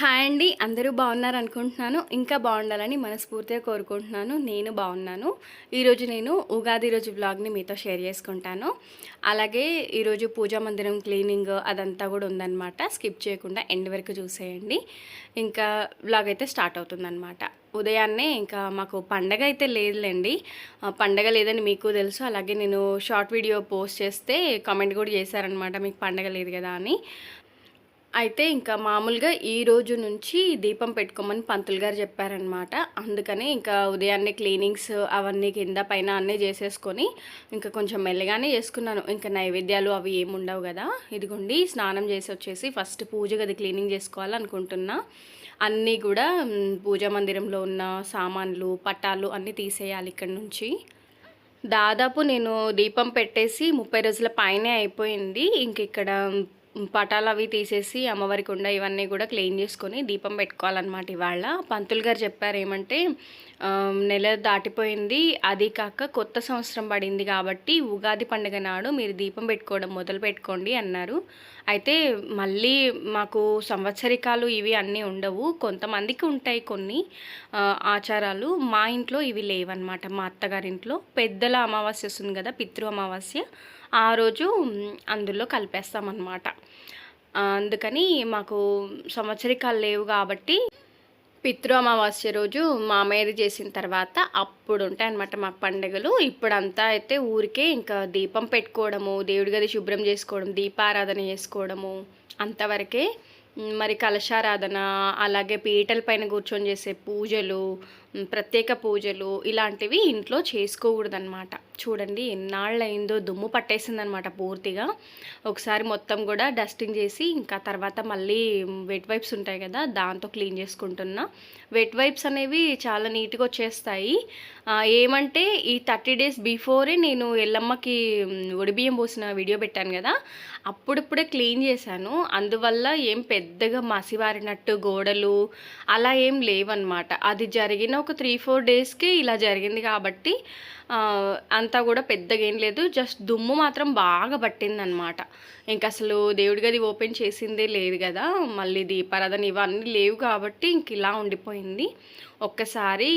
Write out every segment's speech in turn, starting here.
Hi అండి అందరూ బాగున్నారు అనుకుంటున్నాను. ఇంకా బాగుండాలని మనస్ఫూర్తిగా కోరుకుంటున్నాను. నేను బాగున్నాను. ఈరోజు నేను ఉగాది రోజు వ్లాగ్ని మీతో షేర్ చేసుకుంటాను. అలాగే ఈరోజు పూజా మందిరం క్లీనింగ్ అదంతా కూడా ఉందన్నమాట. స్కిప్ చేయకుండా ఎండ్ వరకు చూసేయండి. ఇంకా వ్లాగ్ అయితే స్టార్ట్ అవుతుందన్నమాట. ఉదయాన్నే ఇంకా మాకు పండగ అయితే లేదులేండి. పండగ లేదని మీకు తెలుసు. అలాగే నేను షార్ట్ వీడియో పోస్ట్ చేస్తే కామెంట్ కూడా చేశారనమాట మీకు పండగ లేదు కదా అని. అయితే ఇంకా మామూలుగా ఈ రోజు నుంచి దీపం పెట్టుకోమని పంతులు గారు చెప్పారనమాట అందుకని ఇంకా ఉదయాన్నే క్లీనింగ్స్ అవన్నీ కింద పైన అన్నీ చేసేసుకొని ఇంకా కొంచెం మెల్లగానే చేసుకున్నాను. ఇంకా నైవేద్యాలు అవి ఏమి ఉండవు కదా. ఇదిగోండి స్నానం చేసి వచ్చేసి ఫస్ట్ పూజ గది క్లీనింగ్ చేసుకోవాలనుకుంటున్నా. అన్నీ కూడా పూజా మందిరంలో ఉన్న సామాన్లు పట్టాలు అన్నీ తీసేయాలి ఇక్కడ నుంచి. దాదాపు నేను దీపం పెట్టేసి ముప్పై రోజుల పైనే అయిపోయింది. ఇంక ఇక్కడ పటాలు అవి తీసేసి అమ్మవారి కుండ ఇవన్నీ కూడా క్లీన్ చేసుకొని దీపం పెట్టుకోవాలన్నమాట ఇవాళ పంతులు గారు చెప్పారు ఏమంటే నెల దాటిపోయింది అది కాక కొత్త సంవత్సరం పడింది కాబట్టి ఉగాది పండుగ నాడు మీరు దీపం పెట్టుకోవడం మొదలు పెట్టుకోండి అన్నారు. అయితే మళ్ళీ మాకు సంవత్సరికాలు ఇవి అన్నీ ఉండవు కొంతమందికి ఉంటాయి కొన్ని ఆచారాలు. మా ఇంట్లో ఇవి లేవన్నమాట మా అత్తగారింట్లో. పెద్దల అమావాస్య వస్తుంది కదా పితృ అమావాస్య. ఆ రోజు అందులో కలిపేస్తామన్నమాట. అందుకని మాకు సంవత్సరికాలు లేవు కాబట్టి పితృ అమావాస్య రోజు మామయ్యది చేసిన తర్వాత అప్పుడు ఉంటాయి అన్నమాట మాకు పండుగలు. ఇప్పుడంతా అయితే ఊరికే ఇంకా దీపం పెట్టుకోవడము దేవుడి గది శుభ్రం చేసుకోవడం దీపారాధన చేసుకోవడము అంతవరకే. మరి కలశారాధన అలాగే పీటల పైన కూర్చొని చేసే పూజలు ప్రత్యేక పూజలు ఇలాంటివి ఇంట్లో చేసుకోకూడదన్నమాట. చూడండి ఎన్నాళ్ళు అయిందో దుమ్ము పట్టేసిందనమాట పూర్తిగా. ఒకసారి మొత్తం కూడా డస్టింగ్ చేసి ఇంకా తర్వాత మళ్ళీ వెట్ వైప్స్ ఉంటాయి కదా దాంతో క్లీన్ చేసుకుంటున్నా. వెట్ వైప్స్ అనేవి చాలా నీట్గా వచ్చేస్తాయి. ఏమంటే ఈ థర్టీ డేస్ బిఫోరే నేను ఎల్లమ్మకి ఒడిబియ్యం పోసిన వీడియో పెట్టాను కదా అప్పుడప్పుడే క్లీన్ చేశాను. అందువల్ల ఏం పెద్దగా మసివారినట్టు గోడలు అలా ఏం లేవన్నమాట. అది జరిగిన ఒక త్రీ ఫోర్ డేస్కి ఇలా జరిగింది కాబట్టి అంతా కూడా పెద్దగా ఏం లేదు. జస్ట్ దుమ్ము మాత్రం బాగా పట్టిందనమాట ఇంక అసలు దేవుడి గది ఓపెన్ చేసిందే లేదు కదా. మళ్ళీ దీపారాధన ఇవన్నీ లేవు కాబట్టి ఇంక ఇలా ఉండిపోయింది. ఒక్కసారి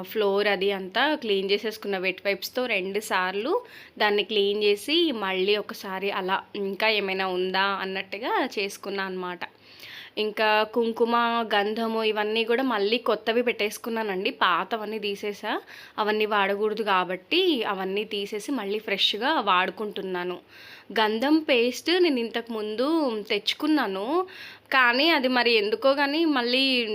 ఫ్లోర్ అది అంతా క్లీన్ చేసేసుకున్న వెట్ వైప్స్తో రెండు సార్లు దాన్ని క్లీన్ చేసి మళ్ళీ ఒకసారి అలా ఇంకా ఏమైనా ఉందా అన్నట్టుగా చేసుకున్నా అనమాట ఇంకా కుంకుమ గంధము ఇవన్నీ కూడా మళ్ళీ కొత్తవి పెట్టేసుకున్నానండి. పాతవన్నీ తీసేసా. అవన్నీ వాడకూడదు కాబట్టి అవన్నీ తీసేసి మళ్ళీ ఫ్రెష్గా వాడుకుంటున్నాను. గంధం పేస్ట్ నేను ఇంతకు ముందు తెచ్చుకున్నాను. కానీ అది మరి ఎందుకో కానీ మళ్ళీ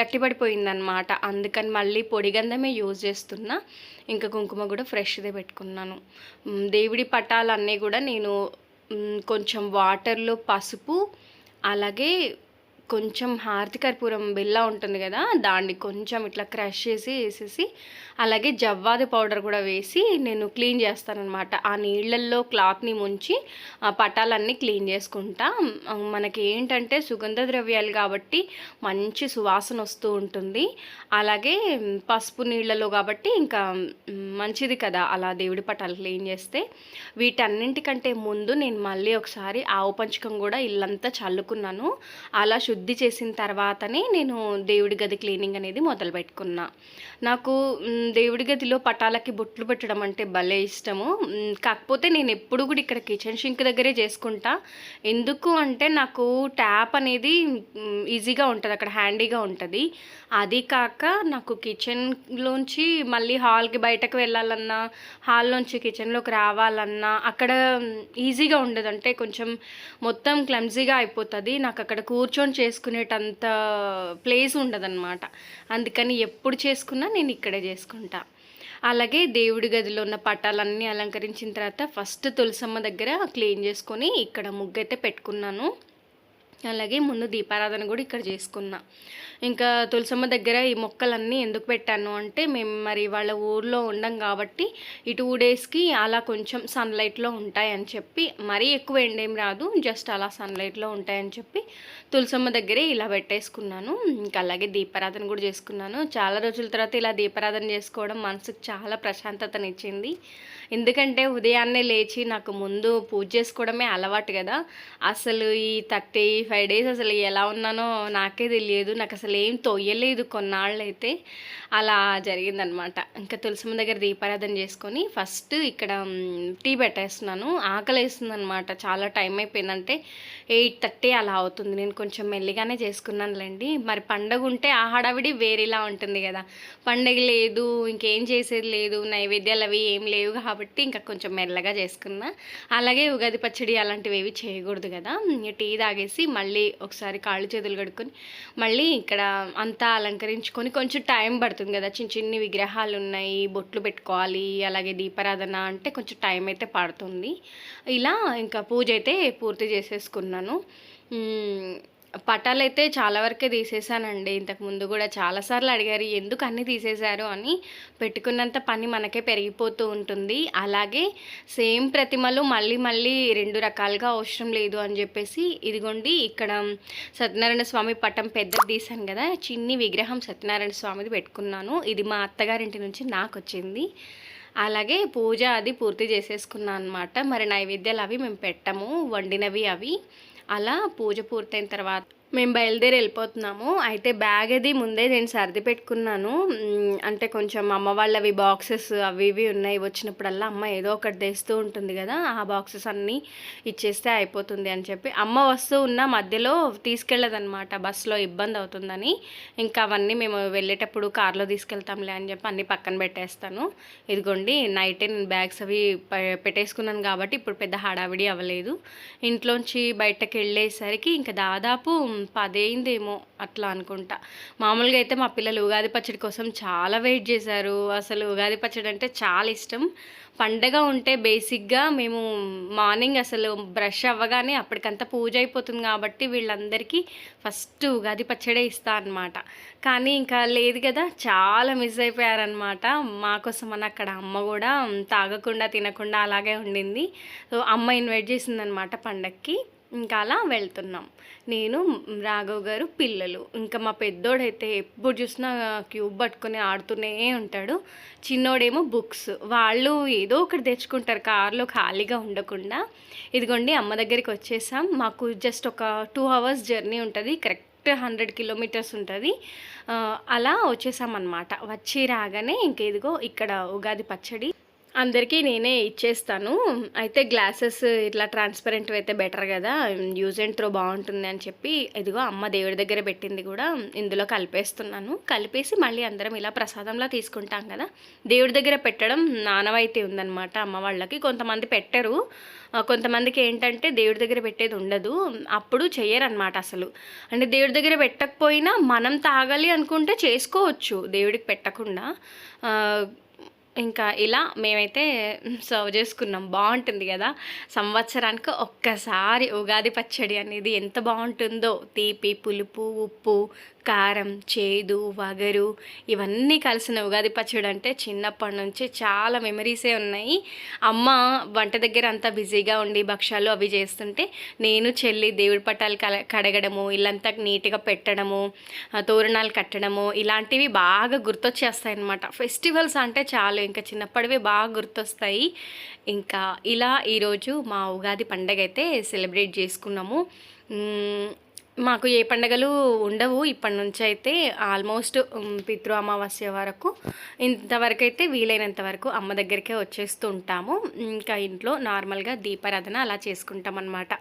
గట్టిపడిపోయిందనమాట అందుకని మళ్ళీ పొడి గంధమే యూజ్ చేస్తున్నా. ఇంకా కుంకుమ కూడా ఫ్రెష్దే పెట్టుకున్నాను. దేవుడి పటాలన్నీ కూడా నేను కొంచెం వాటర్లో పసుపు అలాగే కొంచెం హారతి కర్పూరం బెల్ల ఉంటుంది కదా దాన్ని కొంచెం ఇట్లా క్రష్ చేసి వేసేసి అలాగే జవ్వాది పౌడర్ కూడా వేసి నేను క్లీన్ చేస్తానన్నమాట. ఆ నీళ్ళల్లో క్లాత్ని ముంచి ఆ పటాలన్నీ క్లీన్ చేసుకుంటా. మనకి ఏంటంటే సుగంధ ద్రవ్యాలు కాబట్టి మంచి సువాసన వస్తూ ఉంటుంది. అలాగే పసుపు నీళ్ళలో కాబట్టి ఇంకా మంచిది కదా? అలా దేవుడి పటాలు క్లీన్ చేస్తే వీటన్నింటికంటే ముందు నేను మళ్ళీ ఒకసారి ఆవు పంచకం కూడా ఇల్లంతా చల్లుకున్నాను. అలా శుద్ధి చేసిన తర్వాతనే నేను దేవుడి గది క్లీనింగ్ అనేది మొదలు పెట్టుకున్నా. నాకు దేవుడి గదిలో పటాలకి బొట్లు పెట్టడం అంటే భలే ఇష్టము. కాకపోతే నేను ఎప్పుడు కూడా ఇక్కడ కిచెన్ షింక్ దగ్గరే చేసుకుంటా. ఎందుకు అంటే నాకు ట్యాప్ అనేది ఈజీగా ఉంటుంది అక్కడ హ్యాండీగా ఉంటుంది. అది కాక నాకు కిచెన్లోంచి మళ్ళీ హాల్కి బయటకు వెళ్ళి వెళ్ళాలన్నా హాల్లోంచి కిచెన్లోకి రావాలన్నా అక్కడ ఈజీగా ఉండదు అంటే కొంచెం మొత్తం క్లమ్జీగా అయిపోతుంది. నాకు అక్కడ కూర్చొని చేసుకునేటంత ప్లేస్ ఉండదన్నమాట. అందుకని ఎప్పుడు చేసుకున్నా నేను ఇక్కడే చేసుకుంటా. అలాగే దేవుడి గదిలో ఉన్న పటాలన్నీ అలంకరించిన తర్వాత ఫస్ట్ తులసమ్మ దగ్గర క్లీన్ చేసుకొని ఇక్కడ ముగ్గు అయితే పెట్టుకున్నాను. అలాగే ముందు దీపారాధన కూడా ఇక్కడ చేసుకున్నా. ఇంకా తులసమ్మ దగ్గర ఈ మొక్కలన్నీ ఎందుకు పెట్టాను అంటే మేము మరి వాళ్ళ ఊర్లో ఉండం కాబట్టి ఈ టూ డేస్కి అలా కొంచెం సన్లైట్లో ఉంటాయని చెప్పి మరీ ఎక్కువ ఎండేం రాదు జస్ట్ అలా సన్లైట్లో ఉంటాయని చెప్పి తులసమ్మ దగ్గరే ఇలా పెట్టేసుకున్నాను. ఇంకా అలాగే దీపారాధన కూడా చేసుకున్నాను. చాలా రోజుల తర్వాత ఇలా దీపారాధన చేసుకోవడం మనసుకు చాలా ప్రశాంతతనిచ్చింది. ఎందుకంటే ఉదయాన్నే లేచి నాకు ముందు పూజ చేసుకోవడమే అలవాటు కదా. అసలు ఈ థర్టీ ఫైవ్ డేస్ అసలు ఎలా ఉన్నానో నాకే తెలియదు. నాకు అసలు ఏం తొయ్యలేదు కొన్నాళ్ళు అయితే అలా జరిగిందనమాట ఇంకా తులసిమ్మ దగ్గర దీపారాధన చేసుకొని ఫస్ట్ ఇక్కడ టీ పెట్టేస్తున్నాను. ఆకలి వేస్తుంది అనమాట చాలా టైం అయిపోయిందంటే ఎయిట్ థర్టీ అలా అవుతుంది. నేను కొంచెం మెల్లిగానే చేసుకున్నానులేండి. మరి పండగ ఉంటే ఆ హడావిడి వేరేలా ఉంటుంది కదా. పండగ లేదు ఇంకేం చేసేది లేదు నైవేద్యాలు అవి ఏం లేవు కాబట్టి ఇంకా కొంచెం మెల్లగా చేసుకున్నా. అలాగే ఉగాది పచ్చడి అలాంటివి ఏవి చేయకూడదు కదా. టీ తాగేసి మళ్ళీ ఒకసారి కాళ్ళు చేతులు కడుక్కొని మళ్ళీ ఇక్కడ అంతా అలంకరించుకొని కొంచెం టైం పడుతుంది కదా. చిన్న చిన్ని విగ్రహాలు ఉన్నాయి బొట్లు పెట్టుకోవాలి అలాగే దీపారాధన అంటే కొంచెం టైం అయితే పడుతుంది. ఇలా ఇంకా పూజ అయితే పూర్తి చేసేసుకున్నాను. మ్మ్. పటాలు అయితే చాలా వరకే తీసేసానండి. ఇంతకు ముందు కూడా చాలాసార్లు అడిగారు ఎందుకు అన్నీ తీసేశారు? అని. పెట్టుకున్నంత పని మనకే పెరిగిపోతూ ఉంటుంది. అలాగే సేమ్ ప్రతిమలు మళ్ళీ మళ్ళీ రెండు రకాలుగా అవసరం లేదు అని చెప్పేసి ఇదిగోండి ఇక్కడ సత్యనారాయణ స్వామి పటం పెద్దది తీశాను కదా చిన్ని విగ్రహం సత్యనారాయణ స్వామిది పెట్టుకున్నాను. ఇది మా అత్తగారింటి నుంచి నాకు వచ్చింది అలాగే పూజ అది పూర్తి చేసేసుకున్నాను అనమాట మరి నైవేద్యాలు అవి మేము పెట్టము వండినవి అవి. అలా పూజ పూర్తయిన తర్వాత మేము బయలుదేరి వెళ్ళిపోతున్నాము. అయితే బ్యాగ్ అది ముందే నేను సర్ది పెట్టుకున్నాను. అంటే కొంచెం అమ్మ వాళ్ళవి బాక్సెస్ అవి ఇవి ఉన్నాయి. వచ్చినప్పుడల్లా అమ్మ ఏదో ఒకటి తెస్తూ ఉంటుంది కదా ఆ బాక్సెస్ అన్నీ ఇచ్చేస్తే అయిపోతుంది అని చెప్పి అమ్మ వస్తూ ఉన్న మధ్యలో తీసుకెళ్ళదనమాట బస్సులో ఇబ్బంది అవుతుందని. ఇంకా అవన్నీ మేము వెళ్ళేటప్పుడు కార్లో తీసుకెళ్తాంలే అని చెప్పి అన్నీ పక్కన పెట్టేస్తాను. ఇదిగోండి నైటే నేను బ్యాగ్స్ అవి పెట్టేసుకున్నాను కాబట్టి ఇప్పుడు పెద్ద హడావిడి అవ్వలేదు. ఇంట్లోంచి బయటకు వెళ్ళేసరికి ఇంకా దాదాపు పదైందేమో అట్లా అనుకుంటా. మామూలుగా అయితే మా పిల్లలు ఉగాది పచ్చడి కోసం చాలా వెయిట్ చేశారు. అసలు ఉగాది పచ్చడి అంటే చాలా ఇష్టం. పండగ ఉంటే బేసిక్గా మేము మార్నింగ్ అసలు బ్రష్ అవ్వగానే అప్పటికంతా పూజ అయిపోతుంది కాబట్టి వీళ్ళందరికీ ఫస్ట్ ఉగాది పచ్చడే ఇస్తా అనమాట కానీ ఇంకా లేదు కదా చాలా మిస్ అయిపోయారనమాట మా కోసం అని అక్కడ అమ్మ కూడా తాగకుండా తినకుండా అలాగే ఉండింది. సో అమ్మ ఇన్వైట్ చేసిందనమాట పండక్కి. ఇంకా అలా వెళ్తున్నాం. నేను రాఘవ్ గారు పిల్లలు. ఇంకా మా పెద్దోడైతే ఎప్పుడు చూసినా క్యూబ్ పట్టుకొని ఆడుతూనే ఉంటాడు. చిన్నోడేమో బుక్స్. వాళ్ళు ఏదో ఒకటి తెచ్చుకుంటారు కార్లో ఖాళీగా ఉండకుండా. ఇదిగోండి అమ్మ దగ్గరికి వచ్చేసాం. మాకు జస్ట్ ఒక టూ అవర్స్ జర్నీ ఉంటుంది. కరెక్ట్ హండ్రెడ్ కిలోమీటర్స్ ఉంటుంది. అలా వచ్చేసామన్నమాట. వచ్చి రాగానే ఇంకేదిగో ఇక్కడ ఉగాది పచ్చడి. అందరికీ నేనే ఇచ్చేస్తాను. అయితే గ్లాసెస్ ఇట్లా ట్రాన్స్పరెంట్ అయితే బెటర్ కదా. యూజ్ అండ్ త్రో బాగుంటుంది అని చెప్పి ఇదిగో అమ్మ దేవుడి దగ్గర పెట్టింది కూడా ఇందులో కలిపేస్తున్నాను. కలిపేసి మళ్ళీ అందరం ఇలా ప్రసాదంలా తీసుకుంటాం కదా. దేవుడి దగ్గర పెట్టడం నానవైతే ఉందన్నమాట అమ్మ వాళ్ళకి. కొంతమంది పెట్టరు. కొంతమందికి ఏంటంటే దేవుడి దగ్గర పెట్టేది ఉండదు. అప్పుడు చెయ్యరనమాట అసలు. అంటే దేవుడి దగ్గర పెట్టకపోయినా మనం తాగాలి అనుకుంటే చేసుకోవచ్చు దేవుడికి పెట్టకుండా. ఇంకా ఇలా మేమైతే సర్వ్ చేసుకున్నాం. బాగుంటుంది కదా? సంవత్సరానికి ఒక్కసారి ఉగాది పచ్చడి అనేది ఎంత బాగుంటుందో. తీపి పులుపు ఉప్పు కారం చేదు వగరు ఇవన్నీ కలిసిన ఉగాది పచ్చడి అంటే చిన్నప్పటి నుంచి చాలా మెమరీసే ఉన్నాయి. అమ్మ వంట దగ్గర అంతా బిజీగా ఉండి భక్షాలు అవి చేస్తుంటే నేను చెల్లి దేవుడి పట్టాలు కల కడగడము ఇల్లంతా నీట్గా పెట్టడము తోరణాలు కట్టడము ఇలాంటివి బాగా గుర్తొచ్చేస్తాయి అనమాట ఫెస్టివల్స్ అంటే చాలు ఇంకా చిన్నప్పటివి బాగా గుర్తొస్తాయి. ఇంకా ఇలా ఈరోజు మా ఉగాది పండగ అయితే సెలబ్రేట్ చేసుకున్నాము. మాకు ఏ పండగలు ఉండవు. ఇప్పటి నుంచి అయితే ఆల్మోస్ట్ పితృ అమావాస్య వరకు ఇంతవరకు అయితే వీలైనంత వరకు అమ్మ దగ్గరికే వచ్చేస్తూ ఉంటాము ఇంకా ఇంట్లో నార్మల్గా దీపారాధన అలా చేసుకుంటాం అనమాట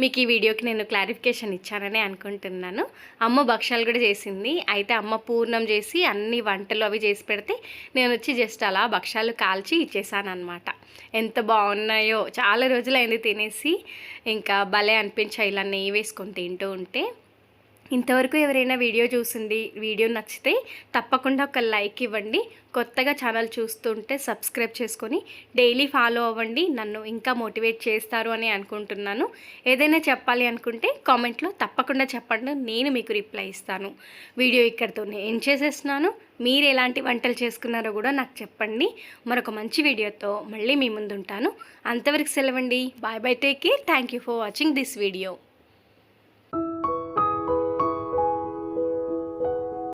మీకు ఈ వీడియోకి నేను క్లారిఫికేషన్ ఇచ్చానని అనుకుంటున్నాను. అమ్మ భక్షాలు కూడా చేసింది. అయితే అమ్మ పూర్ణం చేసి అన్ని వంటలు అవి చేసి పెడితే నేను వచ్చి జస్ట్ అలా భక్షాలు కాల్చి ఇచ్చేసాను అనమాట ఎంత బాగున్నాయో. చాలా రోజులైంది తినేసి. ఇంకా భలే అనిపించాయి ఇలా నెయ్యి వేసుకొని తింటూ ఉంటే. ఇంతవరకు ఎవరైనా వీడియో చూసింది వీడియో నచ్చితే తప్పకుండా ఒక లైక్ ఇవ్వండి. కొత్తగా ఛానల్ చూస్తుంటే సబ్స్క్రైబ్ చేసుకొని డైలీ ఫాలో అవ్వండి. నన్ను ఇంకా మోటివేట్ చేస్తారు అని అనుకుంటున్నాను. ఏదైనా చెప్పాలి అనుకుంటే కామెంట్లో తప్పకుండా చెప్పండి. నేను మీకు రిప్లై ఇస్తాను. వీడియో ఇక్కడితోనే ఏం చేసేస్తున్నాను. మీరు ఎలాంటి వంటలు చేసుకున్నారో కూడా నాకు చెప్పండి. మరొక మంచి వీడియోతో మళ్ళీ మీ ముందుంటాను. అంతవరకు సెలవండి. Bye bye take care thank you for watching this video